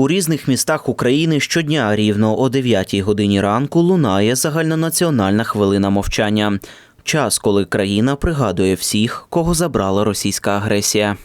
У різних містах України щодня рівно о 9 годині ранку лунає загальнонаціональна хвилина мовчання. Час, коли країна пригадує всіх, кого забрала російська агресія.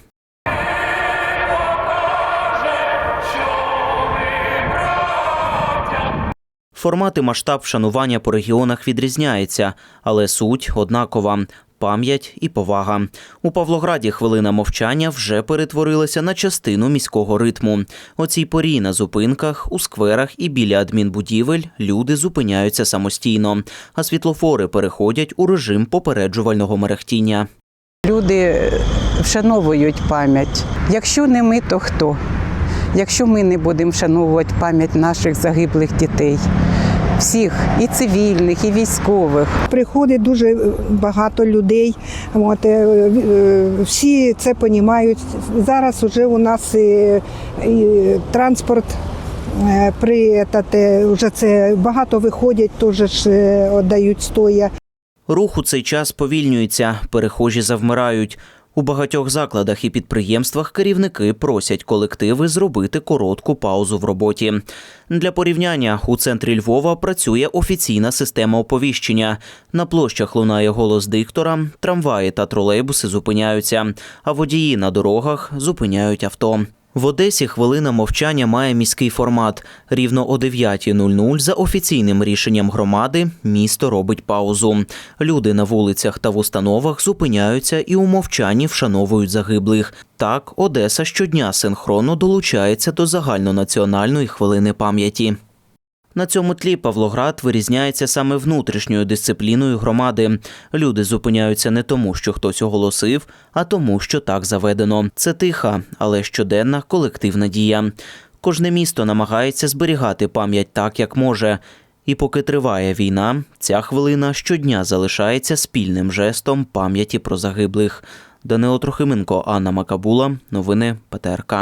Формат і масштаб вшанування по регіонах відрізняється, але суть однакова. Пам'ять і повага у Павлограді хвилина мовчання вже перетворилася на частину міського ритму. О цій порі на зупинках, у скверах і біля адмінбудівель люди зупиняються самостійно, а світлофори переходять у режим попереджувального мерехтіння. Люди вшановують пам'ять. Якщо не ми, то хто? Якщо ми не будемо вшановувати пам'ять наших загиблих дітей, всіх і цивільних, і військових. Приходить дуже багато людей. От, е, е, всі це розуміють. Зараз вже у нас і, і транспорт. е, При етате, вже це багато виходять, теж ж е, віддають стоя. Рух у цей час повільнюється, перехожі завмирають. У багатьох закладах і підприємствах керівники просять колективи зробити коротку паузу в роботі. Для порівняння у центрі Львова працює офіційна система оповіщення. На площах лунає голос диктора, трамваї та тролейбуси зупиняються, а водії на дорогах зупиняють авто. В Одесі хвилина мовчання має міський формат. Рівно о 9.00 за офіційним рішенням громади місто робить паузу. Люди на вулицях та в установах зупиняються і у мовчанні вшановують загиблих. Так, Одеса щодня синхронно долучається до загальнонаціональної хвилини пам'яті. На цьому тлі Павлоград вирізняється саме внутрішньою дисципліною громади. Люди зупиняються не тому, що хтось оголосив, а тому, що так заведено. Це тиха, але щоденна колективна дія. Кожне місто намагається зберігати пам'ять так, як може. І поки триває війна, ця хвилина щодня залишається спільним жестом пам'яті про загиблих. Данило Трохименко, Анна Макабула, новини ПТРК.